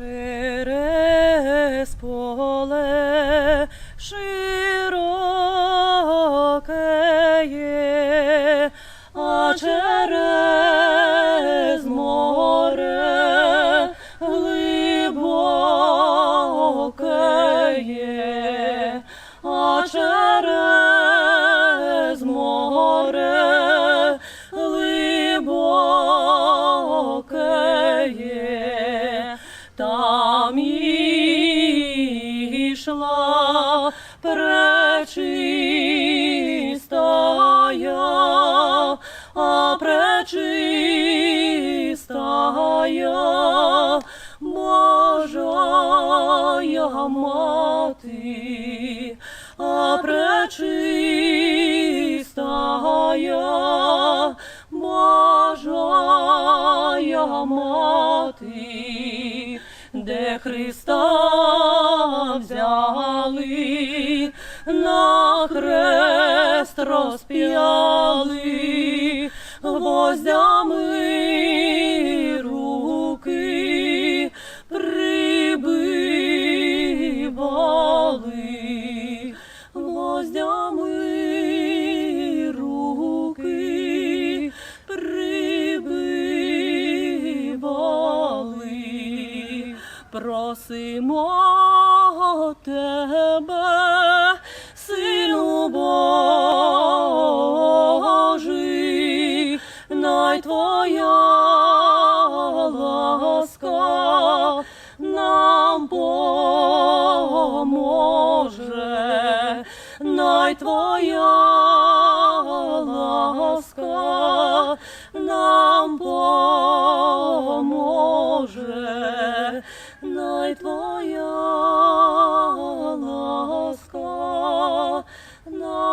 Через поле широке є, а через море глибоке є, а через ішла пречистая, а пречистая Божая мати, а пречистая Божая мати, де Христа розп'яли, гвоздями руки прибивали, гвоздями руки прибивали, просимо тебе, сину най твоя ласка нам поможе, най твоя ласка нам поможе, най твоя ласка нам